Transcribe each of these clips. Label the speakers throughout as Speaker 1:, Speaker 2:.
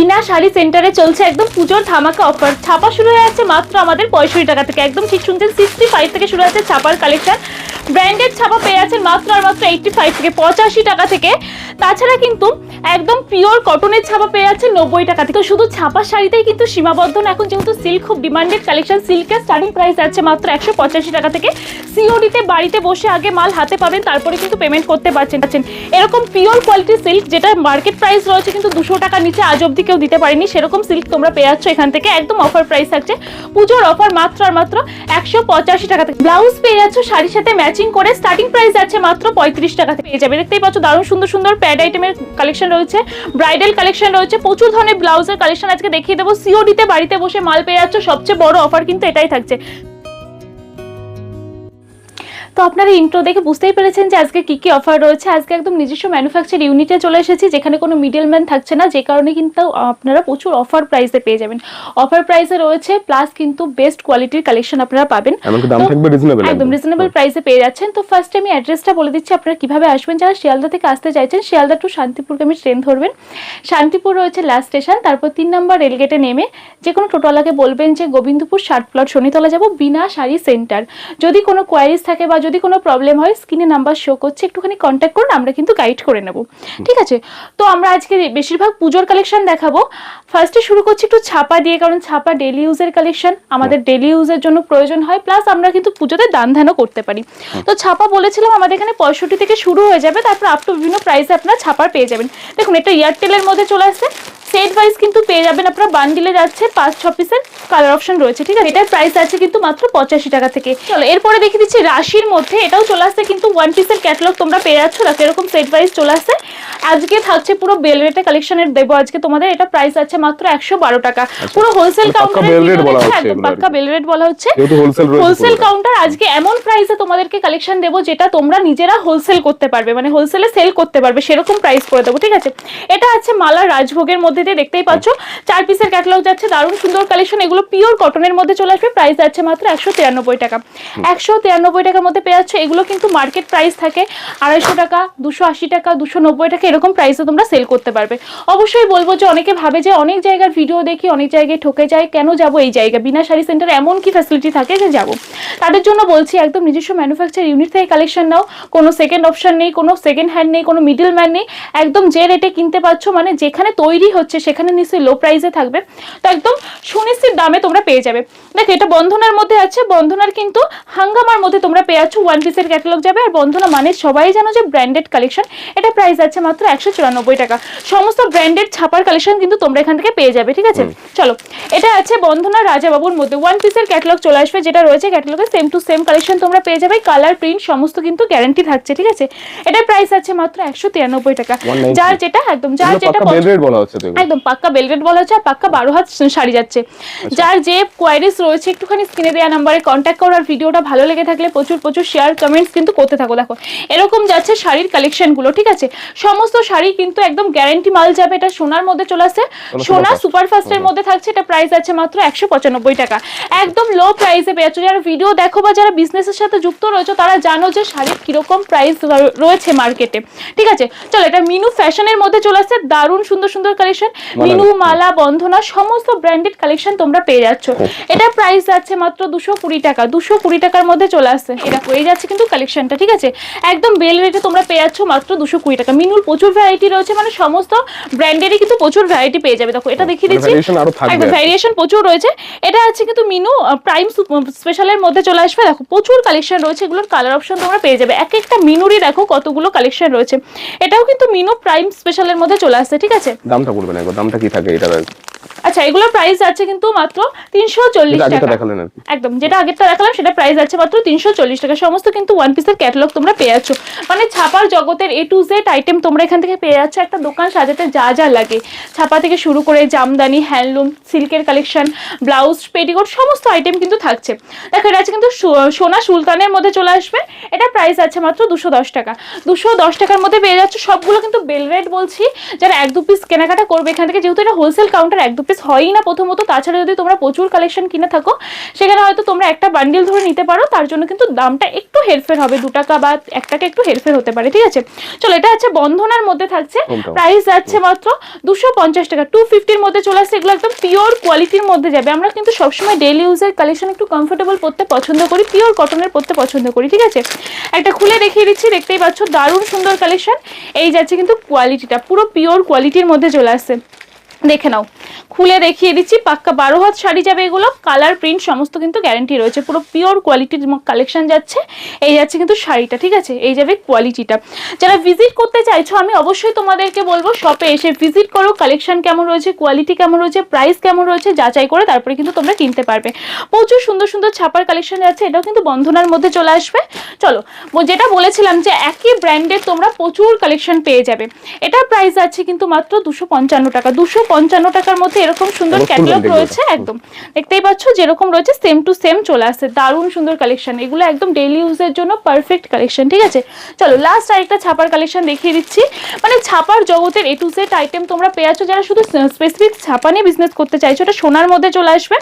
Speaker 1: বিনা শাড়ি সেন্টারে চলছে একদম পুজোর ধামাকা অফার ছাপা শুরু হয়ে যাচ্ছে মাত্র আমাদের পঁয়ষট্টি টাকা থেকে। একদম ঠিক শুনছেন সিক্সটি ফাইভ থেকে শুরু হয়েছে ছাপার কালেকশন ব্র্যান্ডেড ছাপা পেয়ে যাচ্ছেন মাত্র আর মাত্র এইটটি ফাইভ থেকে পঁচাশি টাকা থেকে। তাছাড়া কিন্তু একদম পিওর কটনের ছাপা পেয়ে যাচ্ছে নব্বই টাকা থেকে। শুধু ছাপা শাড়িতেই কিন্তু সীমাবদ্ধ না, এখন যেহেতু সিল্ক খুব ডিমান্ডেড কালেকশন সিল্কের স্টার্টিং প্রাইস আছে মাত্র একশো পঁচাশি টাকা থেকে। সিওডিতে বাড়িতে বসে আগে মাল হাতে পাবেন, তারপরে কিন্তু পেমেন্ট করতে পারছেন এরকম পিওর কোয়ালিটি সিল্ক যেটা মার্কেট প্রাইস রয়েছে কিন্তু দুশো টাকা নিচে আজ অব্দি কেউ দিতে পারেনি, সেরকম সিল্ক তোমরা পেয়ে যাচ্ছ এখান থেকে। একদম অফার প্রাইস থাকছে। পুজোর অফার মাত্র আর মাত্র একশো পঁচাশি টাকা থেকে। ব্লাউজ পেয়ে যাচ্ছ শাড়ির সাথে ম্যাচিং করে স্টার্টিং প্রাইস আছে মাত্র পঁয়ত্রিশ টাকা থেকে। পেয়ে যাবে। দেখতেই পাচ্ছ দারুণ সুন্দর সুন্দর প্যাড আইটেমের কালেকশন রয়েছে ব্রাইডাল কালেকশন রয়েছে, প্রচুর ধরনের ব্লাউজের কালেকশন আজকে দেখিয়ে দেবো। সিওডিতে বাড়িতে বসে মাল পেয়ে যাচ্ছ, সবচেয়ে বড় অফার কিন্তু এটাই থাকছে। তো আপনারা ইন্ট্রো দেখে বুঝতেই পেরেছেন যে আজকে কি কি অফার রয়েছে। আজকে একদম নিজস্ব ম্যানুফ্যাকচার ইউনিটে চলে এসেছি যেখানে কোনো মিডলম্যান থাকছে না যে কারণে কিন্তু আপনারা প্রচুর অফার প্রাইসে পেয়ে যাবেন। অফার প্রাইসে রয়েছে প্লাস কিন্তু বেস্ট কোয়ালিটির কালেকশন আপনারা পাবেন। একদম রিজনেবল প্রাইসে পেয়ে যাচ্ছেন। তো ফার্স্টে আমি অ্যাড্রেসটা বলে দিচ্ছি আপনারা কীভাবে আসবেন? যারা শিয়ালদা থেকে আসতে চাইছেন শিয়ালদা টু শান্তিপুরকে আমি ট্রেন ধরবেন। শান্তিপুর রয়েছে লাস্ট স্টেশন তারপর তিন নম্বর রেলগেটে নেমে যে কোনো টোটোওয়ালাকে বলবেন যে গোবিন্দপুর ষাট প্লট শনিতলা যাব বিনা শাড়ি সেন্টার যদি কোনো কোয়ারিজ থাকে বা যদি কোনো প্রবলেম হয় স্ক্রিনে নাম্বার শো করছে একটুখানি কন্ট্যাক্ট করুন আমরা কিন্তু গাইড করে নেব। ঠিক আছে? তো আমরা আজকে বেশিরভাগ পুজোর কালেকশন দেখাবো। ফার্স্টে শুরু করছি একটু ছাপা দিয়ে কারণ ছাপা ডেলি ইউজের কালেকশন আমাদের ডেলি ইউজের জন্য প্রয়োজন হয় প্লাস আমরা কিন্তু পুজোতে দান ধ্যানও করতে পারি। তো ছাপা বলেছিলাম আমাদের এখানে পঁয়ষট্টি থেকে শুরু হয়ে যাবে তারপর আপ টু বিভিন্ন প্রাইসে আপনারা ছাপার পেয়ে যাবেন। দেখুন এটা এয়ারটেলের মধ্যে চলে আসছে। সেট ওয়াইজ কিন্তু পেয়ে যাবেন আপনারা বান্ডিলে যাচ্ছে পাঁচ ছ পিসের কালার অপশন রয়েছে ঠিক আছে? এটার প্রাইস আছে কিন্তু মাত্র পঁচাশি টাকা থেকে। চলো এরপরে দেখে দিচ্ছি রাশির মধ্যে এটাও চলে আসছে কিন্তু ওয়ান পিসের ক্যাটালগ তোমরা পেয়ে যাচ্ছ। দেখো এরকম সেট ওয়াইজ চলে আসছে। আজকে থাকছে পুরো বেলরেটে কালেকশনের দেবো। আজকে তোমাদের এটা প্রাইস আছে মাত্র একশো বারো টাকা। পুরো হোলসেল কাউন্টার
Speaker 2: পাক্কা rate বলা হচ্ছে
Speaker 1: একদম
Speaker 2: এগুলো
Speaker 1: বেল রেট বলা হচ্ছে।
Speaker 2: হোলসেল।
Speaker 1: কাউন্টার আজকে এমন প্রাইসে তোমাদেরকে কালেকশন দেবো যেটা তোমরা নিজেরা হোলসেল করতে পারবে মানে হোলসেলে সেল করতে পারবে সেরকম প্রাইস করে দেবো ঠিক আছে? এটা আছে মালা রাজভোগের মধ্যে দিয়ে দেখতেই পাচ্ছ। চার পিসের ক্যাটালগ যাচ্ছে দারুণ সুন্দর কালেকশন এগুলো পিওর কটনের মধ্যে চলে আসবে প্রাইস যাচ্ছে মাত্র একশো তিরানব্বই টাকা। একশো তিরানব্বই টাকার মধ্যে পেয়ে যাচ্ছে এগুলো কিন্তু মার্কেট প্রাইস থাকে আড়াইশো টাকা দুশো আশি টাকা দুশো নব্বই টাকা এরকম প্রাইসে তোমরা সেল করতে পারবে। অবশ্যই বলব যে অনেকে ভাবে যে অনেক জায়গার ভিডিও দেখি অনেক জায়গায় ঠকে যায় কেন যাব এই জায়গা বিনা শাড়ি সেন্টারে এমন কি ফ্যাসিলিটি থাকে যে যাব? তাদের জন্য বলছি একদম নিজস্ব ম্যানুফ্যাকচার ইউনিট থেকে কালেকশন নাও। কোনো সেকেন্ড অপশন নেই কোনো সেকেন্ড হ্যান্ড নেই কোনো মিডল ম্যান নেই। একদম যে রেটে কিনতে পারছ মানে যেখানে তৈরি হচ্ছে সেখানে নিশ্চয়ই লো প্রাইসে থাকবে। তো একদম সুনিশ্চিত দামে তোমরা পেয়ে যাবে। দেখো এটা বন্ধনার মধ্যে আছে বন্ধনার কিন্তু হাঙ্গামার মধ্যে তোমরা পেয়ে যাচ্ছ ওয়ান পিসের ক্যাটালগ যাবে। আর বন্ধনা মানে সবাই জানো যে ব্র্যান্ডেড কালেকশন এটা প্রাইস আছে মাত্র একশো চুরানব্বই টাকা। সমস্ত ব্র্যান্ডেড ছাপার কালেকশন কিন্তু তোমরা এখান থেকে পেয়ে যাবে ঠিক আছে? চলো এটা আছে বন্ধনা রাজাবাবুর মধ্যে। ওয়ান পিসের ক্যাটালগ চলে আসবে যেটা রয়েছে ক্যাটালগে সেম টু সেম কালেকশন তোমরা পেয়ে যাবে। কালার প্রিন্ট সমস্ত কিন্তু গ্যারান্টি থাকছে ঠিক আছে? এটার প্রাইস আছে মাত্র একশো তিরানব্বই টাকা। যার যেটা একদম যার যেটা একদম পাক্কা বেলরেট বলা হচ্ছে আর পাক্কা বারো হাত শাড়ি যাচ্ছে। যার যে কোয়ারিজ রয়েছে একটুখানি স্ক্রিনে দেওয়া নাম্বারে কন্ট্যাক্ট করো আর ভিডিওটা ভালো লেগে থাকলে প্রচুর প্রচুর শেয়ার কমেন্টস কিন্তু করতে থাকো। দেখো এরকম যাচ্ছে শাড়ির কালেকশনগুলো ঠিক আছে? সমস্ত শাড়ি কিন্তু একদম গ্যারেন্টি মাল যাবে। এটা সোনার মধ্যে চলে আসছে
Speaker 2: সোনা
Speaker 1: সোনা
Speaker 2: superfast।
Speaker 1: সুপার ফাস্টের মধ্যে থাকছে। এটা প্রাইস আছে মাত্র একশো পঁচানব্বই টাকা। একদম লো প্রাইসে পেয়েছ যারা ভিডিও দেখো বা যারা বিজনেসের সাথে যুক্ত রয়েছে তারা জানো যে শাড়ির কীরকম প্রাইস রয়েছে মার্কেটে ঠিক আছে? চলো এটা মিনু ফ্যাশনের মধ্যে চলে আসছে দারুণ সুন্দর সুন্দর কালেকশন মিনু মালা বন্ধনা সমস্ত ব্র্যান্ডেড কালেকশন তোমরা পেয়ে যাচ্ছ। এটা প্রাইস যাচ্ছে মাত্র দুশো কুড়ি টাকা। দুশো কুড়ি টাকার মধ্যে চলে আসছে। এটা হয়ে যাচ্ছে কিন্তু কালেকশনটা ঠিক আছে? একদম বেল রেটে তোমরা পেয়ে যাচ্ছ মাত্র দুশো কুড়ি টাকা। মিনুর প্রচুর ভ্যারাইটি রয়েছে মানে সমস্ত ব্র্যান্ডেরই কিন্তু প্রচুর ভ্যারাইটি পেয়ে যাবে। দেখো এটা দেখিয়ে
Speaker 2: মানে
Speaker 1: দিচ্ছি। ভ্যারিয়েশন প্রচুর রয়েছে। এটা আছে কিন্তু মিনু প্রাইম স্পেশালের মধ্যে চলে আসবে। দেখো প্রচুর কালেকশন রয়েছে। এগুলোর কালার অপশন তোমরা পেয়ে যাবে। এক একটা মিনুরই দেখো কতগুলো কালেকশন রয়েছে। এটাও কিন্তু মিনু প্রাইম স্পেশালের মধ্যে চলে আসছে ঠিক আছে?
Speaker 2: দামটা বলবেন না দামটা কি থাকে এটা
Speaker 1: আচ্ছা এগুলো প্রাইস আছে কিন্তু মাত্র তিনশো চল্লিশ
Speaker 2: যেটা আগেটা
Speaker 1: টাকা।
Speaker 2: দেখালেন
Speaker 1: একদম যেটা আগেরটা দেখালাম সেটা প্রাইস আছে মাত্র তিনশো চল্লিশ টাকা। সমস্ত কিন্তু ওয়ান পিসের ক্যাটালগ তোমরা পেয়ে যাচ্ছ। মানে ছাপার জগতের এ টু জেড আইটেম তোমরা এখান থেকে পেয়ে যাচ্ছ। একটা দোকান সাজাতে যা যা লাগে। ছাপা থেকে শুরু করে জামদানি হ্যান্ডলুম সিল্কের কালেকশন ব্লাউজ পেটিকোট সমস্ত আইটেম কিন্তু থাকছে। দেখো এটা আছে কিন্তু সোনা সুলতানের মধ্যে চলে আসবে। এটা প্রাইস আছে মাত্র দুশো দশ টাকা। দুশো দশ টাকার মধ্যে পেয়ে যাচ্ছ। সবগুলো কিন্তু বেল রেট বলছি। যারা এক দু পিস কেনাকাটা করবে এখান থেকে যেহেতু এটা হোলসেল কাউন্টার এক দু পিস হয়ই না প্রথমত তাছাড়া যদি তোমরা প্রচুর কালেকশন কিনে থাকো সেখানে হয়তো তোমরা একটা বান্ডিল ধরে নিতে পারো তার জন্য কিন্তু দামটা একটু হেরফের হবে দু টাকা বা এক টাকা একটু হেরফের হতে পারে ঠিক আছে? চলো এটা হচ্ছে বন্ধনার মধ্যে থাকছে প্রাইস যাচ্ছে মাত্র দুশো পঞ্চাশ টাকা টু ফিফটির মধ্যে চলে আসছে এগুলো একদম পিওর কোয়ালিটির মধ্যে যাবে আমরা কিন্তু সবসময় ডেইলি ইউজের কালেকশন একটু কমফোর্টেবল পরতে পছন্দ করি পিওর কটনের পরতে পছন্দ করি ঠিক আছে? একটা খুলে দেখিয়ে দিচ্ছি দেখতেই পাচ্ছ দারুণ সুন্দর কালেকশন এই যাচ্ছে কিন্তু কোয়ালিটিটা পুরো পিওর কোয়ালিটির মধ্যে চলে আসছে। দেখে নাও। খুলে দেখিয়ে দিচ্ছি, পাক্কা বারো হাত শাড়ি যাবে এগুলো। কালার প্রিন্ট সমস্ত কিন্তু গ্যারেন্টি রয়েছে। পুরো পিওর কোয়ালিটির কালেকশন যাচ্ছে। এই যাচ্ছে কিন্তু শাড়িটা, ঠিক আছে? এই যাবে কোয়ালিটিটা যারা ভিজিট করতে চাইছো, আমি অবশ্যই তোমাদেরকে বলব শপে এসে ভিজিট করো। কালেকশন কেমন রয়েছে কোয়ালিটি কেমন রয়েছে প্রাইস কেমন রয়েছে, যাচাই করে তারপরে কিন্তু তোমরা কিনতে পারবে। প্রচুর সুন্দর সুন্দর ছাপার কালেকশন যাচ্ছে, এটাও কিন্তু বন্ধনার মধ্যে চলে আসবে। চলো যেটা বলেছিলাম যে একই ব্র্যান্ডের তোমরা প্রচুর কালেকশন পেয়ে যাবে। এটার প্রাইস আছে কিন্তু মাত্র দুশো টাকা। দুশো পঞ্চান্ন টাকার মধ্যে এরকম সুন্দর ক্যাটালগ রয়েছে একদম। দেখতেই পাচ্ছ যেরকম রয়েছে সেম টু সেম চলে আসছে। দারুণ সুন্দর কালেকশন এগুলো একদম ডেইলি ইউজের জন্য পারফেক্ট কালেকশন ঠিক আছে? চলো লাস্ট আরেকটা ছাপার কালেকশন দেখিয়ে দিচ্ছি। মানে ছাপার জগতের এ টু সেট আইটেম তোমরা পেয়ে যাচ্ছ যারা শুধু স্পেসিফিক ছাপা নিয়ে বিজনেস করতে চাইছো। এটা সোনার মধ্যে চলে আসবে।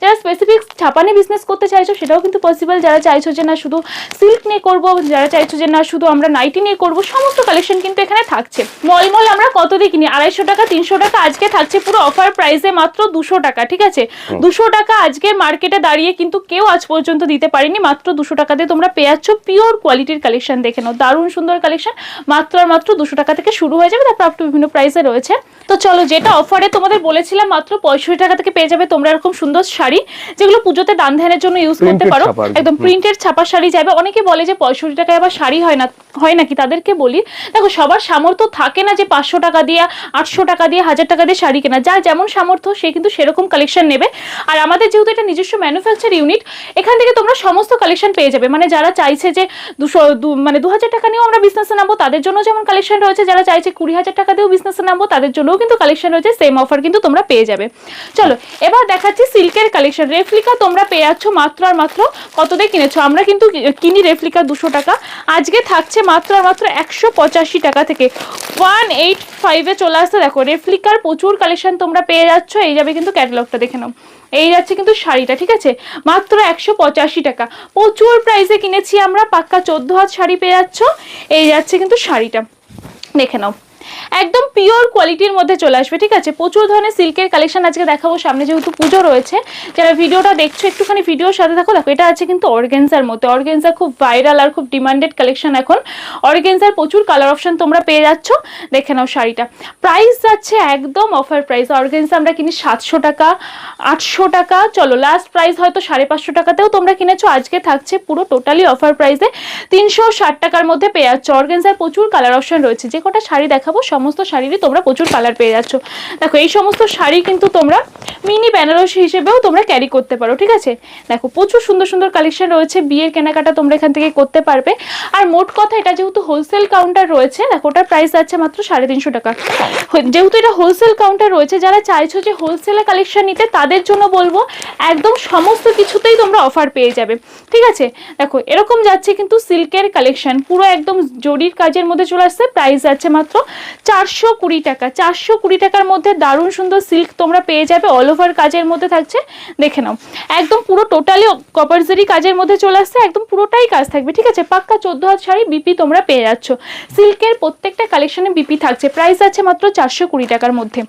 Speaker 1: যারা স্পেসিফিক ছাপা নিয়ে বিজনেস করতে চাইছো সেটাও কিন্তু পসিবল যারা চাইছো যে না শুধু সিল্ক নিয়ে করব যারা চাইছো যে না শুধু আমরা নাইটি নিয়ে করব সমস্ত কালেকশন কিন্তু এখানে থাকছে। মলমল আমরা কত দিয়ে কিনি আড়াইশো টাকা তিনশো টাকা আজকে থাকছে পুরো অফার প্রাইসে মাত্র দুশো টাকা ঠিক আছে? দুশো টাকা আজকে মার্কেটে দাঁড়িয়ে কিন্তু কেউ আজ পর্যন্ত দিতে পারেনি মাত্র দুশো টাকা দিয়ে তোমরা পেয়ে যাচ্ছ পিওর কোয়ালিটির কালেকশন দেখে নাও। দারুণ সুন্দর কালেকশন মাত্র আর মাত্র দুশো টাকা থেকে শুরু হয়ে যাবে তারপর একটু বিভিন্ন প্রাইসে রয়েছে। তো চলো যেটা অফারে তোমাদের বলেছিলাম মাত্র পঁয়ষট্টি টাকা থেকে পেয়ে যাবে তোমরা এরকম সুন্দর শাড়ি যেগুলো পুজোতে দান ধ্যানের জন্য ইউজ করতে পারো। একদম প্রিন্টেড ছাপা শাড়ি যাবে। অনেকে বলে যে পঁয়ষট্টি টাকায় আবার শাড়ি হয় না হয় নাকি? তাদেরকে বলি দেখো সবার সামর্থ্য থাকে না যে পাঁচশো টাকা দিয়ে আটশো টাকা দিয়ে হাজার টাকা দিয়ে শাড়ি কেনা, যার যেমন সামর্থ্য সে কিন্তু সেরকম কালেকশন নেবে। আর আমাদের যেহেতু এটা নিজস্ব ম্যানুফ্যাকচার ইউনিট এখান থেকে তোমরা সমস্ত কালেকশন পেয়ে যাবে। মানে যারা চাইছে যে দুশো মানে দু হাজার টাকা নিয়েও আমরা বিজনেসে নামবো, তাদের জন্য যেমন কালেকশন রয়েছে, যারা চাইছে কুড়ি হাজার টাকা দিয়েও বিজনেসে নামবো, তাদের জন্যও কিন্তু কালেকশন রয়েছে সেম অফার কিন্তু তোমরা পেয়ে যাবে। চলো, এবার দেখাচ্ছি সিল্কের কালেকশন রেফ্লিকা তোমরা পেয়ে যাচ্ছ মাত্র আর মাত্র কত দিয়ে কিনেছো? আমরা কিন্তু কিনি রেফ্লিকা দুশো টাকা। আজকে থাকছে মাত্র আর মাত্র একশো পঁচাশি টাকা থেকে। ওয়ান এইট ফাইভে চলে আসতে দেখো রেফ্লিকার প্রচুর কালেকশন তোমরা পেয়ে যাচ্ছ। এই যাবে কিন্তু ক্যাটালগটা দেখে নাও। এই যাচ্ছে কিন্তু শাড়িটা, ঠিক আছে? মাত্র একশো পঁচাশি টাকা। প্রচুর প্রাইসে কিনেছি আমরা, পাক্কা চোদ্দ হাত শাড়ি পেয়ে যাচ্ছ। এই যাচ্ছে কিন্তু শাড়িটা। দেখে নাও। একদম পিওর কোয়ালিটির মধ্যে চলে আসবে, ঠিক আছে? প্রচুর ধরনের সিল্কের কালেকশন আজকে দেখাবো, সামনে যেহেতু পুজো রয়েছে। যারা ভিডিওটা দেখছ, একটুখানি ভিডিওর সাথে থাকো, দেখো, এটা আছে কিন্তু অর্গেন্সার মধ্যে। অর্গেন্সা খুব ভাইরাল আর খুব ডিমান্ডেড কালেকশন এখন। অর্গেন্সার প্রচুর কালার অপশন তোমরা পেয়ে যাচ্ছ। দেখে নাও শাড়িটা। প্রাইস যাচ্ছে একদম অফার প্রাইস অর্গেন্সা আমরা কিনি সাতশো টাকা, আটশো টাকা। চলো লাস্ট প্রাইস হয়তো সাড়ে পাঁচশো টাকাতেও তোমরা কিনেছো। আজকে থাকছে পুরো টোটালি অফার প্রাইসে তিনশো ষাট টাকার মধ্যে পেয়ে যাচ্ছ। অর্গেন্সার প্রচুর কালার অপশন রয়েছে। যে কটা শাড়ি দেখাবো সমস্ত শাড়িরই তোমরা প্রচুর কালার পেয়ে যাচ্ছ। দেখো, এই সমস্ত শাড়ি কিন্তু তোমরা মিনি বেনারসি হিসেবেও তোমরা ক্যারি করতে পারো, ঠিক আছে? দেখো, প্রচুর সুন্দর সুন্দর কালেকশন রয়েছে, বিয়ের কেনাকাটা তোমরা এখান থেকে করতে পারবে। আর মোট কথা, এটা যেহেতু হোলসেল কাউন্টার রয়েছে, দেখো, ওটার প্রাইস আছে মাত্র সাড়ে তিনশো টাকা। যেহেতু এটা হোলসেল কাউন্টার রয়েছে, যারা চাইছো যে হোলসেলে কালেকশন নিতে, তাদের জন্য বলব, একদম সমস্ত কিছুতেই তোমরা অফার পেয়ে যাবে, ঠিক আছে? দেখো, এরকম যাচ্ছে কিন্তু সিল্কের কালেকশন পুরো একদম জরির কাজের মধ্যে চলে আসছে প্রাইস যাচ্ছে মাত্র চারশো কুড়ি টাকা, চারশো কুড়ি টাকার মধ্যে দারুণ সুন্দর সিল্ক তোমরা পেয়ে যাবে অল ওভার কাজের মধ্যে থাকছে, দেখে নাও। একদম পুরো টোটালি কপারজারি কাজের মধ্যে চলে আসছে, একদম পুরোটাই কাজ থাকবে, ঠিক আছে? পাক্কা চোদ্দ হাত শাড়ি বিপি তোমরা পেয়ে যাচ্ছ। সিল্কের প্রত্যেকটা কালেকশনে বিপি থাকছে প্রাইস আছে মাত্র চারশো কুড়ি টাকার মধ্যে।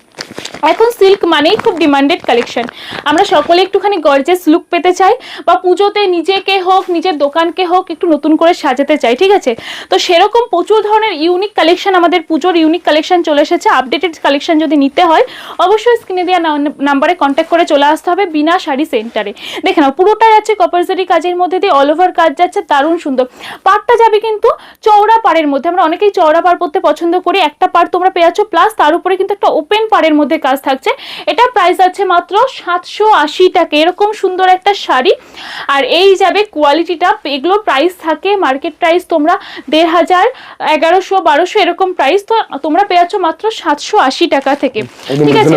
Speaker 1: এখন সিল্ক মানেই খুব ডিমান্ডেড কালেকশন আমরা সকলে একটুখানি গর্জেস লুক পেতে চাই, বা পুজোতে নিজেকে হোক, নিজের দোকানকে হোক, একটু নতুন করে সাজাতে চাই, ঠিক আছে? তো সেরকম প্রচুর ধরনের ইউনিক কালেকশন আমাদের পুজোর ইউনিক কালেকশন চলে এসেছে। আপডেটেড কালেকশন যদি নিতে হয়, অবশ্যই স্ক্রিনে দেওয়া নাম্বারে কন্ট্যাক্ট করে চলে আসতে হবে বিনা শাড়ি সেন্টারে দেখে নাও, পুরোটাই যাচ্ছে কপারজারি কাজের মধ্যে দিয়ে অল ওভার কাজ যাচ্ছে, দারুণ সুন্দর। পাড়টা যাবে কিন্তু চওড়া পাড়ের মধ্যে। আমরা অনেকেই চওড়া পাড় পরতে পছন্দ করি, একটা পাড় তোমরা পেয়ে প্লাস তার উপরে কিন্তু একটা ওপেন পাড়ের মধ্যে কাজ থাকছে। এটা প্রাইস আছে মাত্র সাতশো আশি টাকা। এরকম সুন্দর একটা শাড়ি। আর এই যাবে কোয়ালিটিটা এগুলো প্রাইস থাকে মার্কেট প্রাইস তোমরা দেড় হাজার, এগারোশো, বারোশো, এরকম প্রাইস তো তোমরা পেয়ে যাচ্ছ মাত্র সাতশো আশি টাকা থেকে। ঠিক আছে?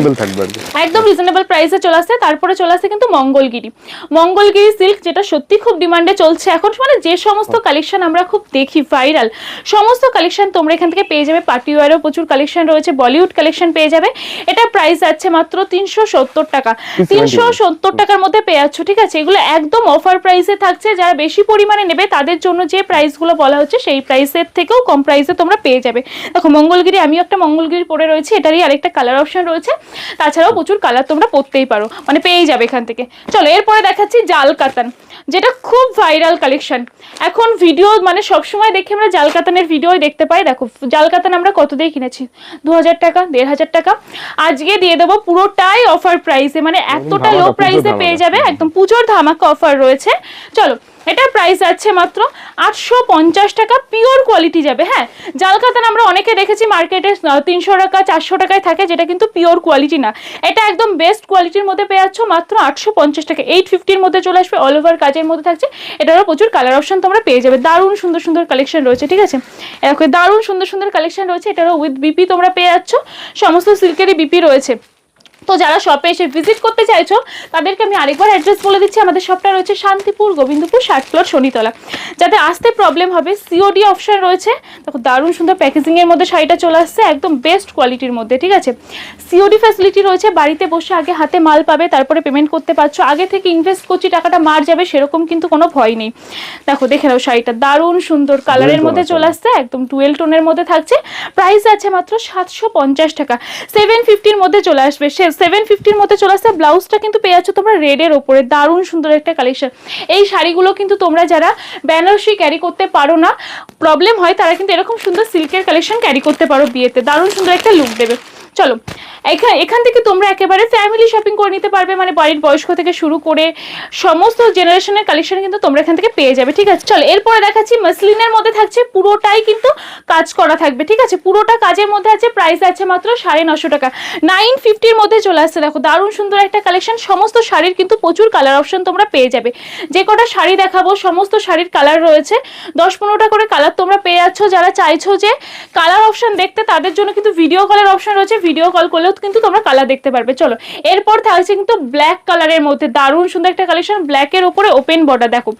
Speaker 1: একদম রিজনেবল প্রাইসে চলে আসছে। তারপরে চলে আসছে কিন্তু মঙ্গলগিরি। মঙ্গলগিরি সিল্ক যেটা সত্যি খুব ডিমান্ডে চলছে। এখন মানে যে সমস্ত কালেকশন আমরা খুব দেখি ভাইরাল সমস্ত কালেকশন তোমরা এখান থেকে পেয়ে যাবে। পার্টি ওয়ারও প্রচুর কালেকশন রয়েছে বলিউড কালেকশন পেয়ে যাবে। এটা প্রাইস আছে মাত্র তিনশো সত্তর টাকা। তিনশো সত্তর টাকার মধ্যে পেয়ে যাচ্ছ ঠিক আছে? এগুলো একদম অফার প্রাইসে থাকছে। যারা বেশি পরিমাণে নেবে তাদের জন্য যে প্রাইসগুলো বলা হচ্ছে সেই প্রাইসের থেকেও কম প্রাইসে তোমরা পেয়ে যাবে। দেখো মঙ্গলগিরি আমিও একটা মঙ্গলগিরি পরে রয়েছে এটারই আরেকটা কালার অপশন রয়েছে। তাছাড়াও প্রচুর কালার তোমরা পরতেই পারো মানে পেয়েই যাবে এখান থেকে। চলো এরপরে দেখাচ্ছি জাল কাতান যেটা খুব ভাইরাল কালেকশন এখন ভিডিও মানে সবসময় দেখে আমরা জাল কাতানের ভিডিও দেখতে পাই। দেখো জাল কাতান আমরা কত দিয়ে কিনেছি? দু হাজার টাকা দেড় হাজার টাকা। আজকে দিয়ে দেবো পুরোটাই অফার প্রাইসে মানে এতটা লো প্রাইসে পেয়ে যাবে একদম পুজোর ধামাকা অফার রয়েছে। চলো এটার প্রাইস আছে মাত্র আটশো পঞ্চাশ টাকা পিওর কোয়ালিটি যাবে হ্যাঁ। জাল কাতান আমরা অনেকে দেখেছি মার্কেটে তিনশো টাকা, চারশো টাকায় থাকে, যেটা কিন্তু পিওর কোয়ালিটি না। এটা একদম বেস্ট কোয়ালিটির মধ্যে পেয়ে যাচ্ছ মাত্র আটশো পঞ্চাশ টাকা। এইট ফিফটির মধ্যে চলে আসবে অল ওভার কাজের মধ্যে থাকছে। এটারও প্রচুর কালার অপশন তোমরা পেয়ে যাবে। দারুণ সুন্দর সুন্দর কালেকশন রয়েছে, ঠিক আছে? এরকম দারুণ সুন্দর সুন্দর কালেকশন রয়েছে, এটারও উইথ বিপি তোমরা পেয়ে যাচ্ছ। সমস্ত সিল্কেরই বিপি রয়েছে। তো যারা শপে এসে ভিজিট করতে চাইছো তাদেরকে আমি আরেকবার অ্যাড্রেস বলে দিচ্ছি। আমাদের শপটা রয়েছে শান্তিপুর গোবিন্দপুর ষাট ফ্লোর শনিতলা। যাতে আসতে প্রবলেম হবে সিওডি অপশন রয়েছে। দেখো দারুণ সুন্দর প্যাকেজিংয়ের মধ্যে শাড়িটা চলে আসছে একদম বেস্ট কোয়ালিটির মধ্যে ঠিক আছে? সিওডি ফ্যাসিলিটি রয়েছে বাড়িতে বসে আগে হাতে মাল পাবে তারপরে পেমেন্ট করতে পারছ। আগে থেকে ইনভেস্ট করছি টাকাটা মার যাবে সেরকম কিন্তু কোনো ভয় নেই। দেখো দেখে নাও শাড়িটা দারুণ সুন্দর কালারের মধ্যে চলে আসছে একদম টুয়েলভ টোনের মধ্যে থাকছে। প্রাইস আছে মাত্র সাতশো পঞ্চাশ টাকা। সেভেন ফিফটির মধ্যে চলে আসবে সে সেভেন ফিফটির মধ্যে চলে আসছে। ব্লাউজটা কিন্তু পেয়ে যাচ্ছ তোমরা রেডের ওপরে। দারুণ সুন্দর একটা কালেকশন এই শাড়িগুলো কিন্তু তোমরা যারা বেনারসি ক্যারি করতে পারো না প্রবলেম হয় তারা কিন্তু এরকম সুন্দর সিল্কের কালেকশন ক্যারি করতে পারো বিয়েতে। দারুণ সুন্দর একটা লুক দেবে। চলো এখান এখান থেকে তোমরা একেবারে ফ্যামিলি শপিং করে নিতে পারবে মানে বাড়ির বয়স্ক থেকে শুরু করে সমস্ত জেনারেশনের কালেকশন কিন্তু তোমরা এখান থেকে পেয়ে যাবে, ঠিক আছে? চলো, এরপরে দেখাচ্ছি মাসলিনের মধ্যে থাকছে, পুরোটাই কিন্তু কাজ করা থাকবে, ঠিক আছে? পুরোটা কাজের মধ্যে আছে প্রাইস আছে মাত্র সাড়ে নশো টাকা। নাইন ফিফটির মধ্যে চলে আসছে, দেখো, দারুণ সুন্দর একটা কালেকশন সমস্ত শাড়ির কিন্তু প্রচুর কালার অপশন তোমরা পেয়ে যাবে। যে কটা শাড়ি দেখাবো, সমস্ত শাড়ির কালার রয়েছে, দশ পনেরোটা করে কালার তোমরা পেয়ে যাচ্ছ, যারা চাইছো যে কালার অপশন দেখতে, তাদের জন্য কিন্তু ভিডিও কলের অপশন রয়েছে ভিডিও কল করলেও কিন্তু তোমরা কালার দেখতে পারবে। চলো, এরপর থাকছে কিন্তু ব্ল্যাক কালারের মধ্যে, দারুণ সুন্দর একটা কালেকশন ব্ল্যাকের উপরে ওপেন বর্ডার দেখো।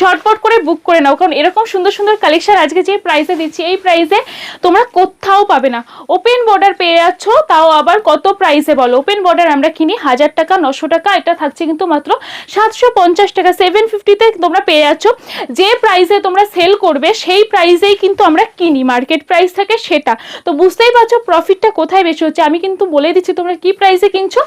Speaker 1: ঝটপট করে বুক করে নাও, কারণ এরকম সুন্দর সুন্দর কালেকশন আজকে যে প্রাইসে দিচ্ছি, এই প্রাইসে তোমরা কোথাও পাবে না। ওপেন বর্ডার পেয়ে যাচ্ছ, তাও আবার কত প্রাইসে বলো? ওপেন বর্ডার আমরা কিনি হাজার টাকা, নশো টাকা, এটা থাকছে কিন্তু মাত্র সাতশো পঞ্চাশ টাকা সেভেন ফিফটিতে তোমরা পেয়ে যাচ্ছ। যে প্রাইসে তোমরা সেল করবে, সেই প্রাইসেই কিন্তু আমরা কিনি। মার্কেট প্রাইস থাকে সেটা। তো বুঝতেই পারছ প্রফিটটা কোথায় বেশি হচ্ছে আমি কিন্তু বলে দিচ্ছি তোমরা কি প্রাইসে কিনছো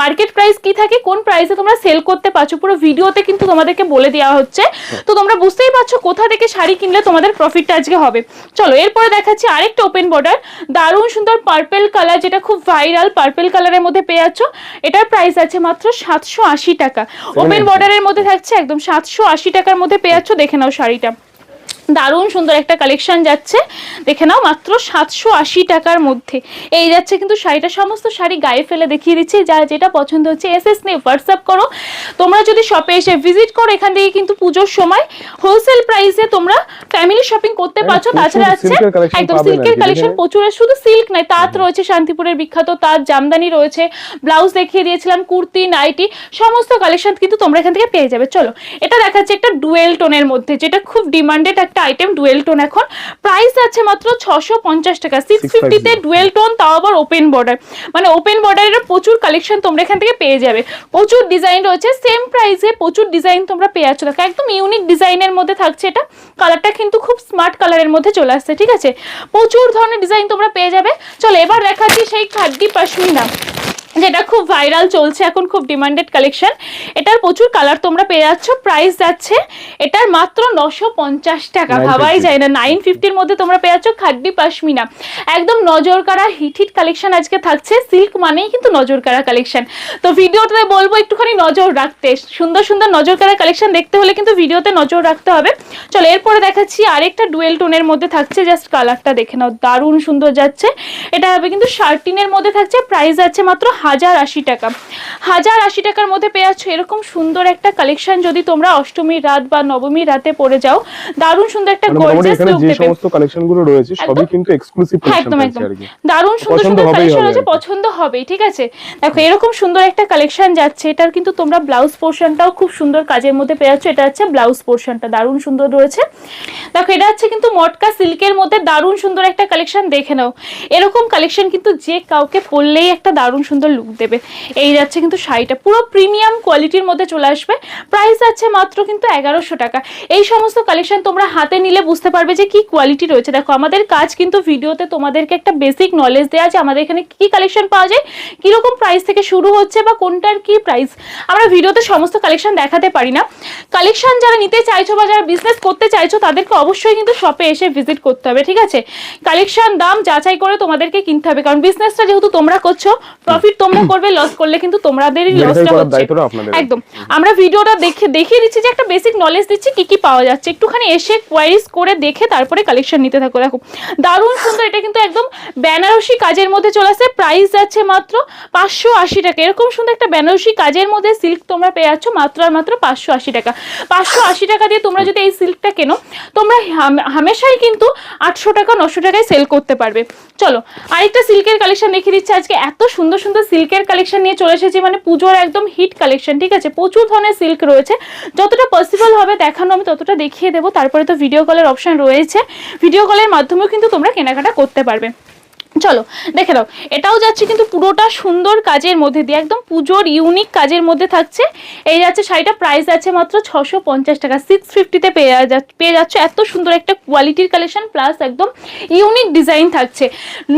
Speaker 1: মার্কেট প্রাইস কি থাকে কোন প্রাইসে তোমরা সেল করতে পারছ পুরো ভিডিওতে কিন্তু তোমাদেরকে বলে দেওয়া হচ্ছে। তো তোমরা বুঝতেই পারছ কোথা থেকে শাড়ি কিনলে তোমাদের প্রফিটটা আজকে হবে। চলো এরপরে দেখাচ্ছি আরেকটা ওপেন বর্ডার দারুণ সুন্দর পার্পেল কালার যেটা খুব ভাইরাল পার্পেল কালারের মধ্যে পেয়ে যাচ্ছ। এটার প্রাইস আছে মাত্র সাতশো আশি টাকা। ওপেন বর্ডারের মধ্যে থাকছে একদম সাতশো আশি টাকার মধ্যে পেয়ে যাচ্ছ দেখে নাও শাড়িটা। দারুণ সুন্দর একটা কালেকশন যাচ্ছে। দেখে নাও মাত্র সাতশো আশি টাকার মধ্যে। এই যাচ্ছে কিন্তু শাড়িটা সমস্ত শাড়ি গায়ে ফেলে দেখিয়ে দিচ্ছি। যা যেটা পছন্দ হচ্ছে এস এস নিয়ে হোয়াটসঅ্যাপ করো। তোমরা যদি শপে এসে ভিজিট করো এখান থেকে কিন্তু পুজোর সময় হোলসেল প্রাইসে তোমরা ফ্যামিলি শপিং করতে পারছ। তাছাড়া আছে একদম সিল্কের কালেকশন প্রচুর শুধু সিল্ক নয় তাঁত রয়েছে শান্তিপুরের বিখ্যাত তাঁত জামদানি রয়েছে ব্লাউজ দেখিয়ে দিয়েছিলাম কুর্তি নাইটি সমস্ত কালেকশন কিন্তু তোমরা এখান থেকে পেয়ে যাবে। চলো এটা দেখাচ্ছে একটা ডুয়েল টোনের মধ্যে যেটা খুব ডিমান্ডেড একটা আইটেম ডুয়েল টোন এখন। প্রাইস আছে মাত্র ছশো পঞ্চাশ টাকা। সিক্স ফিফটিতে ডুয়েল টোন তাও আবার ওপেন বর্ডার মানে ওপেন বর্ডারের প্রচুর কালেকশন তোমরা এখান থেকে পেয়ে যাবে। প্রচুর ডিজাইন রয়েছে সেম প্রাইসে প্রচুর ডিজাইন তোমরা পেয়ে যাচ্ছ। দেখো একদম ইউনিক ডিজাইনের মধ্যে থাকছে এটা। কালারটা কিন্তু খুব স্মার্ট কালারের মধ্যে চলে আসছে ঠিক আছে? প্রচুর ধরনের ডিজাইন তোমরা পেয়ে যাবে। চলো এবার দেখাচ্ছি সেই খাদ্যি পশমিনা। যেটা খুব ভাইরাল চলছে এখন খুব ডিমান্ডেড কালেকশন এটার প্রচুর কালার তোমরা পেয়ে যাচ্ছ। প্রাইস যাচ্ছে এটার মাত্র নশো পঞ্চাশ টাকা। ভাবাই যায় না নাইন ফিফটির মধ্যে তোমরা পেয়ে যাচ্ছ খাড্ডি পাশমিনা। একদম নজর কাড়া হিট হিট কালেকশন আজকে থাকছে। সিল্ক মানেই কিন্তু নজর কাড়া কালেকশন তো ভিডিওতে বলব একটুখানি নজর রাখতে। সুন্দর সুন্দর নজর কাড়া কালেকশন দেখতে হলে কিন্তু ভিডিওতে নজর রাখতে হবে। চলো এরপরে দেখাচ্ছি আরেকটা ডুয়েল টোনের মধ্যে থাকছে। জাস্ট কালারটা দেখে নাও দারুণ সুন্দর যাচ্ছে। এটা হবে কিন্তু শার্টিনের মধ্যে থাকছে। প্রাইস আছে মাত্র হাজার আশি টাকা। হাজার আশি টাকার মধ্যে পেয়ে যাচ্ছ এরকম সুন্দর একটা কালেকশন যদি তোমরা অষ্টমীর রাত বা নবমীর রাতে পরে যাও দারুণ সুন্দর একটা
Speaker 2: মানে
Speaker 1: গর্জিয়াস লুক দেবে।
Speaker 2: সমস্ত কালেকশনগুলো রয়েছে সবই কিন্তু এক্সক্লুসিভ
Speaker 1: হ্যাঁ, একদম একদম। দারুণ সুন্দর সুন্দর কালেকশন
Speaker 2: হবে
Speaker 1: আছে
Speaker 2: আর কি।
Speaker 1: পছন্দ হবেই ঠিক আছে? দেখো এরকম সুন্দর একটা কালেকশন যাচ্ছে এটার কিন্তু তোমরা ব্লাউজ পোর্শনটাও খুব সুন্দর কাজের মধ্যে পেয়ে যাচ্ছ এটা হচ্ছে ব্লাউজ পোর্শনটা দারুণ সুন্দর রয়েছে। দেখো এটা হচ্ছে কিন্তু মটকা সিল্কের মধ্যে দারুণ সুন্দর একটা কালেকশন দেখে নাও। এরকম কালেকশন কিন্তু যে কাউকে পরলেই একটা দারুণ সুন্দর লুক দেবে। এই যাচ্ছে কিন্তু শাড়িটা। পুরো প্রিমিয়াম কোয়ালিটির মধ্যে চলে আসবে। প্রাইস আছে মাত্র কিন্তু এগারোশো টাকা। এই সমস্ত কালেকশন তোমরা হাতে নিলে বুঝতে পারবে যে কি কোয়ালিটি রয়েছে। দেখো, আমাদের কাজ কিন্তু ভিডিওতে তোমাদেরকে একটা বেসিক নলেজ দেওয়া আছে। আমাদের এখানে কি কালেকশন পাওয়া যায়, কীরকম প্রাইস থেকে শুরু হচ্ছে বা কোনটার কি প্রাইস আমরা ভিডিওতে সমস্ত কালেকশন দেখাতে পারি না। কালেকশন যারা নিতে চাইছো বা যারা বিজনেস করতে চাইছো, তাদেরকে অবশ্যই কিন্তু শপে এসে ভিজিট করতে হবে, ঠিক আছে? কালেকশন দাম যাচাই করে তোমাদেরকে কিনতে হবে। কারণ বিজনেসটা যেহেতু তোমরা করছ প্রফিট তোমরা করবে লস করলে কিন্তু তোমাদেরই লসটা হচ্ছে। একদম। আমরা ভিডিওটা দেখে দেখিয়ে দিচ্ছি যে একটা বেসিক নলেজ দিচ্ছি কি কি পাওয়া যাচ্ছে। একটুখানি এসে কোয়ারিজ করে দেখে তারপরে কালেকশন নিতে থাকো। দেখো দারুণ সুন্দর এটা কিন্তু একদম বেনারসি কাজের মধ্যে চলে আসে। প্রাইস যাচ্ছে মাত্র পাঁচশো আশি টাকা। এরকম সুন্দর একটা বেনারসি কাজের মধ্যে সিল্ক তোমরা পেয়ে যাচ্ছ মাত্র আর মাত্র পাঁচশো আশি টাকা। পাঁচশো আশি টাকা দিয়ে তোমরা যদি এই সিল্কটা কেনো তোমরা হাম- হামেশাই কিন্তু আটশো টাকা নশো টাকায় সেল করতে পারবে। চলো আরেকটা সিল্কের কালেকশন দেখিয়ে দিচ্ছি। আজকে এত সুন্দর সুন্দর সিল্কের কালেকশন নিয়ে চলে এসেছি মানে পুজোর একদম হিট কালেকশন ঠিক আছে? প্রচুর ধরনের সিল্ক রয়েছে। যতটা পসিবল হবে দেখানো, আমি ততটা দেখিয়ে দেবো। তারপরে তো ভিডিও কলের অপশান রয়েছে। ভিডিও কলের মাধ্যমেও কিন্তু তোমরা কেনাকাটা করতে পারবে। চলো, দেখে নাও। এটাও যাচ্ছে কিন্তু পুরোটা সুন্দর কাজের মধ্যে দিয়ে, একদম পুজোর ইউনিক কাজের মধ্যে থাকছে। এই যাচ্ছে শাড়িটা প্রাইস আছে মাত্র ছশো পঞ্চাশ টাকা। সিক্স ফিফটিতে পেয়ে পেয়ে যাচ্ছে, এত সুন্দর একটা কোয়ালিটির কালেকশন প্লাস একদম ইউনিক ডিজাইন থাকছে।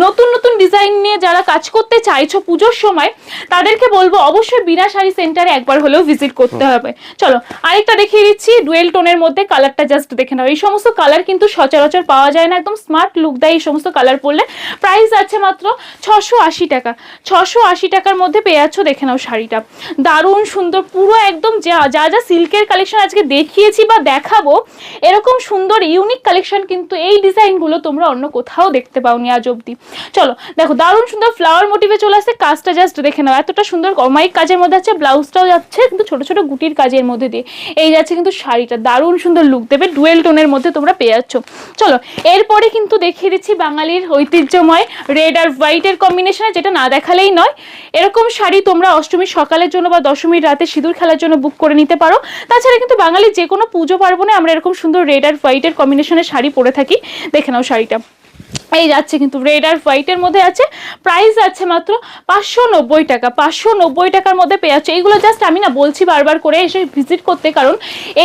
Speaker 1: নতুন নতুন ডিজাইন নিয়ে যারা কাজ করতে চাইছো পুজোর সময়, তাদেরকে বলব অবশ্যই বিনা শাড়ি সেন্টারে একবার হলেও ভিজিট করতে হবে। চলো, আরেকটা দেখিয়ে দিচ্ছি ডুয়েল টোনের মধ্যে কালারটা জাস্ট দেখে নাও। এই সমস্ত কালার কিন্তু সচরাচর পাওয়া যায় না, একদম স্মার্ট লুক দেয় এই সমস্ত কালার পরলে। প্রাইস আছে মাত্র ছশো আশি টাকা। ছশো আশি টাকার মধ্যে পেয়ে যাচ্ছ, দেখে নাও শাড়িটা। দারুণ সুন্দর, পুরো একদম যা যা যা সিল্কের কালেকশন আজকে দেখিয়েছি বা দেখাবো, এরকম সুন্দর ইউনিক কালেকশন কিন্তু এই ডিজাইনগুলো তোমরা অন্য কোথাও দেখতে পাওনি আজ অব্দি চলো, দেখো, দারুণ সুন্দর ফ্লাওয়ার মোটিভে চলে আসছে, কাজটা জাস্ট দেখে নাও। এতটা সুন্দর অমায়িক কাজের মধ্যে আছে, ব্লাউজটাও যাচ্ছে, কিন্তু ছোট ছোট গুটির কাজের মধ্যে দিয়ে এই যাচ্ছে কিন্তু শাড়িটা। দারুণ সুন্দর লুক দেবে ডুয়েল টোনের মধ্যে তোমরা পেয়ে যাচ্ছ। চলো, এরপরে কিন্তু দেখিয়ে দিচ্ছি বাঙালির ঐতিহ্যময় রেড আর হোয়াইটের কম্বিনেশনে যেটা না দেখালেই নয়। এরকম শাড়ি তোমরা অষ্টমীর সকালের জন্য বা দশমীর রাতে সিঁদুর খেলার জন্য বুক করে নিতে পারো। তাছাড়া কিন্তু বাঙালি যে কোনো পুজো পার্বণে আমরা এরকম সুন্দর রেড আর হোয়াইটের কম্বিনেশনের শাড়ি পরে থাকি। দেখে নাও শাড়িটা। এই যাচ্ছে কিন্তু রেড আর হোয়াইটের মধ্যে আছে। প্রাইস আছে মাত্র পাঁচশো নব্বই টাকা, পাঁচশো নব্বই টাকার মধ্যে পেয়ে যাচ্ছে। এইগুলো জাস্ট আমি না বলছি বারবার করে এসে ভিজিট করতে, কারণ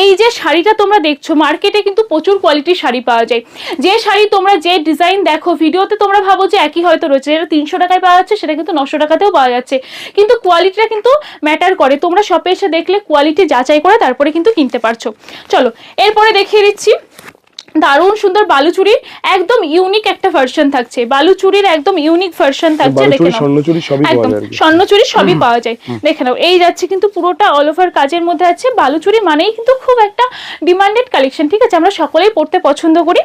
Speaker 1: এই যে শাড়িটা তোমরা দেখছ মার্কেটে কিন্তু প্রচুর কোয়ালিটির শাড়ি পাওয়া যায়। যে শাড়ি তোমরা যে ডিজাইন দেখো, ভিডিওতে তোমরা ভাবো যে একই হয়তো রয়েছে, যেটা তিনশো টাকায় পাওয়া যাচ্ছে, সেটা কিন্তু নশো টাকাতেও পাওয়া যাচ্ছে। কিন্তু কোয়ালিটিটা কিন্তু ম্যাটার করে। তোমরা শপে এসে দেখলে কোয়ালিটি যাচাই করে তারপরে কিন্তু কিনতে পারছ। চলো, এরপরে দেখিয়ে দিচ্ছি। দারুণ সুন্দর বালুচুরির একদম ইউনিক একটা ভার্সন থাকছে। বালুচুরির একদম ইউনিক ভার্সন থাকছে দেখে নাও।
Speaker 2: স্বর্ণচুরি সবই পাওয়া
Speaker 1: একদম স্বর্ণচুরি সবই পাওয়া যায়। দেখে নাও এই যাচ্ছে কিন্তু পুরোটা অল ওভার কাজের মধ্যে আছে। বালুচুরি মানেই কিন্তু খুব একটা ডিমান্ডেড কালেকশন ঠিক আছে? আমরা সকলেই পড়তে পছন্দ করি।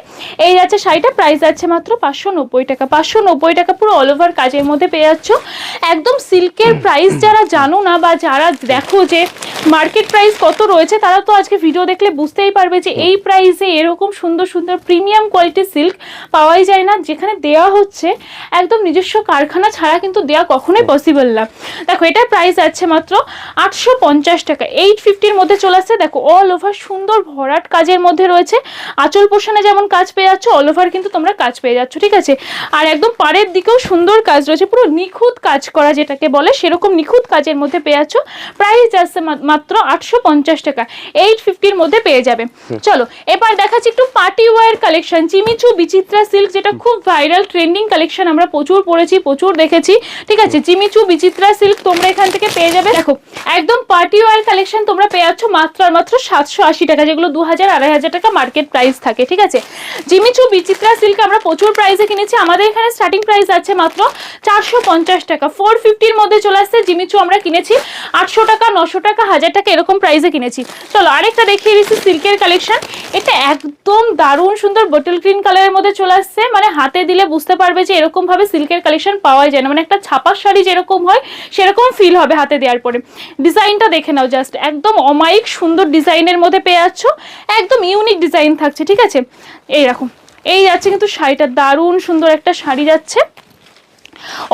Speaker 1: এই যাচ্ছে শাড়িটা প্রাইস আছে মাত্র পাঁচশো নব্বই টাকা। পাঁচশো নব্বই টাকা পুরো অল ওভার কাজের মধ্যে পেয়ে যাচ্ছ। একদম সিল্কের প্রাইস যারা জানো না বা যারা দেখো যে মার্কেট প্রাইস কত রয়েছে তারা তো আজকে ভিডিও দেখলে বুঝতেই পারবে যে এই প্রাইসে এরকম সুন্দর সুন্দর সুন্দর প্রিমিয়াম কোয়ালিটির সিল্ক পাওয়াই যায় না। যেখানে দেওয়া হচ্ছে একদম নিজস্ব কারখানা ছাড়া কিন্তু দেওয়া কখনোই পসিবল না। দেখো এটার প্রাইস আছে মাত্র আটশো পঞ্চাশ টাকা। এইট ফিফটির মধ্যে চলে আসছে। দেখো অল ওভার সুন্দর ভরাট কাজের মধ্যে রয়েছে। আঁচল পোষণে যেমন কাজ পেয়ে যাচ্ছ অল ওভার কিন্তু তোমরা কাজ পেয়ে যাচ্ছ ঠিক আছে? আর একদম পাড়ের দিকেও সুন্দর কাজ রয়েছে। পুরো নিখুঁত কাজ করা যেটাকে বলে সেরকম নিখুঁত কাজের মধ্যে পেয়ে যাচ্ছ। প্রাইস আছে মা- মাত্র আটশো পঞ্চাশ টাকা। এইট ফিফটির মধ্যে পেয়ে যাবে। চলো এবার দেখাচ্ছি একটু পার্টি ওয়ার কালেকশন চিমিচু বিচিত্রা সিল্ক যেটা খুব ভাইরাল ট্রেন্ডিং কালেকশন আমরা প্রচুর পড়েছি, প্রচুর দেখেছি। ঠিক আছে চিমিচু বিচিত্রা সিল্ক তোমরা এখান থেকে পেয়ে যাবে। দেখো, একদম পার্টি ওয়ার কালেকশন তোমরা পেয়ে যাচ্ছ মাত্র আর মাত্র সাতশো আশি টাকা, যেগুলো দু হাজার আড়াই হাজার টাকা মার্কেট প্রাইস থাকে, ঠিক আছে? জিমিচু বিচিত্রা সিল্ক আমরা প্রচুর প্রাইসে কিনেছি, আমাদের এখানে স্টার্টিং প্রাইস আছে মাত্র চারশো পঞ্চাশ টাকা। ফোর ফিফটির মধ্যে চলে আসছে জিমিচু আমরা কিনেছি, আটশো টাকা, নশো টাকা, হাজার টাকা এরকম প্রাইসে কিনেছি। চলো, আরেকটা দেখিয়ে দিচ্ছি সিল্কের কালেকশন এটা একদম দারুণ সুন্দর বটল গ্রিন কালারের মধ্যে চলে আসছে। মানে হাতে দিলে বুঝতে পারবে যে এরকম ভাবে সিল্কের কালেকশন পাওয়া যায় না। মানে একটা ছাপার শাড়ি যেরকম হয়, সেরকম ফিল হবে হাতে দেওয়ার পরে। ডিজাইনটা দেখে নাও জাস্ট একদম অমায়িক সুন্দর ডিজাইনের মধ্যে পেয়ে যাচ্ছ। একদম ইউনিক ডিজাইন থাকছে, ঠিক আছে? এইরকম এই যাচ্ছে কিন্তু শাড়িটা। দারুণ সুন্দর একটা শাড়ি যাচ্ছে।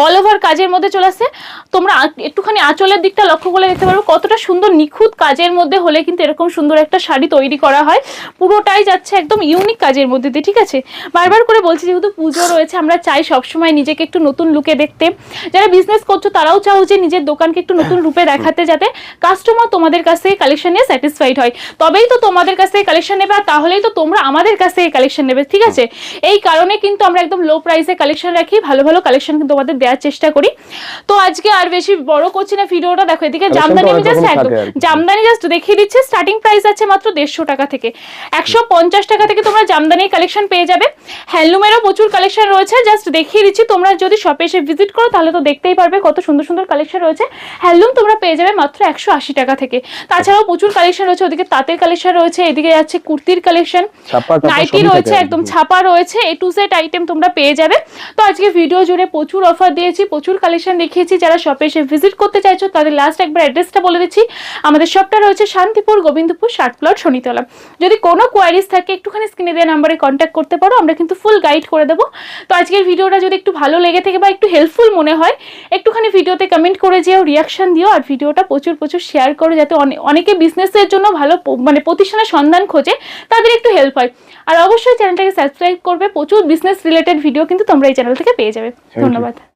Speaker 1: অল ওভার কাজের মধ্যে চলে আসছে তোমরা একটুখানি আঁচলের দিকটা লক্ষ্য করে দেখতে পারবে কতটা সুন্দর নিখুঁত কাজের মধ্যে হলে কিন্তু এরকম সুন্দর একটা শাড়ি তৈরি করা হয়। পুরোটাই যাচ্ছে একদম ইউনিক কাজের মধ্যে দিয়ে, ঠিক আছে? বারবার করে বলছি, যেহেতু পুজো রয়েছে, আমরা চাই সবসময় নিজেকে একটু নতুন লুকে দেখতে। যারা বিজনেস করছ, তারাও চাও যে নিজের দোকানকে একটু নতুন রূপে দেখাতে যাতে কাস্টমার তোমাদের কাছ থেকে কালেকশন নিয়ে স্যাটিসফাইড হয়। তবেই তো তোমাদের কাছ থেকে কালেকশন নেবে, আর তাহলেই তো তোমরা আমাদের কাছ থেকে কালেকশন নেবে, ঠিক আছে? এই কারণে কিন্তু আমরা একদম লো প্রাইসে কালেকশন রাখি, ভালো ভালো কালেকশন কিন্তু তোমাদের দেওয়ার চেষ্টা করি। তো আজকে আর বেশি বড় করছি না ভিডিওটা দেখো এদিকে জামদানি আমি জাস্ট একদম।
Speaker 2: আর কি।
Speaker 1: জামদানি জাস্ট দেখিয়ে দিচ্ছে স্টার্টিং প্রাইস আছে মাত্র দেড়শো টাকা থেকে। একশো পঞ্চাশ টাকা থেকে তোমরা জামদানির কালেকশন পেয়ে যাবে। হ্যান্ডলুমেরও প্রচুর কালেকশন রয়েছে জাস্ট দেখিয়ে দিচ্ছি তোমরা যদি শপে এসে ভিজিট করো তাহলে তো দেখতেই পারবে কত সুন্দর সুন্দর কালেকশন রয়েছে। হ্যান্ডলুম তোমরা পেয়ে যাবে মাত্র একশো আশি টাকা থেকে। তাছাড়াও প্রচুর কালেকশন রয়েছে ওদিকে তাঁতের কালেকশন রয়েছে এদিকে যাচ্ছে কুর্তির কালেকশন নাইটি রয়েছে একদম ছাপা রয়েছে এ টু সেট আইটেম তোমরা পেয়ে যাবে। তো আজকে ভিডিও জুড়ে প্রচুর অফার দিয়েছি, প্রচুর কালেকশন দেখিয়েছি। যারা শপে এসে ভিজিট করতে চাইছো, তাদের লাস্ট একবার অ্যাড্রেসটা বলে দিচ্ছি। আমাদের শপটা রয়েছে শান্তিপুর গোবিন্দপুর ষাট প্লট শনিতলা। যদি কোনো কোয়ারিজ থাকে, একটুখানি স্ক্রিনে দেওয়া নাম্বারে কন্ট্যাক্ট করতে পারো, আমরা কিন্তু ফুল গাইড করে দেবো। তো আজকের ভিডিওটা যদি একটু ভালো লেগে থাকে বা একটু হেল্পফুল মনে হয়, একটুখানি ভিডিওতে কমেন্ট করে যেও রিয়াকশন দিও, আর ভিডিওটা প্রচুর প্রচুর শেয়ার করো, যাতে অনে- অনেকে বিজনেসের জন্য ভালো মানে প্রতিষ্ঠানের সন্ধান খোঁজে, তাদের একটু হেল্প হয়। আর অবশ্যই চ্যানেলটাকে সাবস্ক্রাইব করবে। প্রচুর বিজনেস রিলেটেড ভিডিও কিন্তু তোমরা এই চ্যানেল থেকে পেয়ে যাবে। ধন্যবাদ।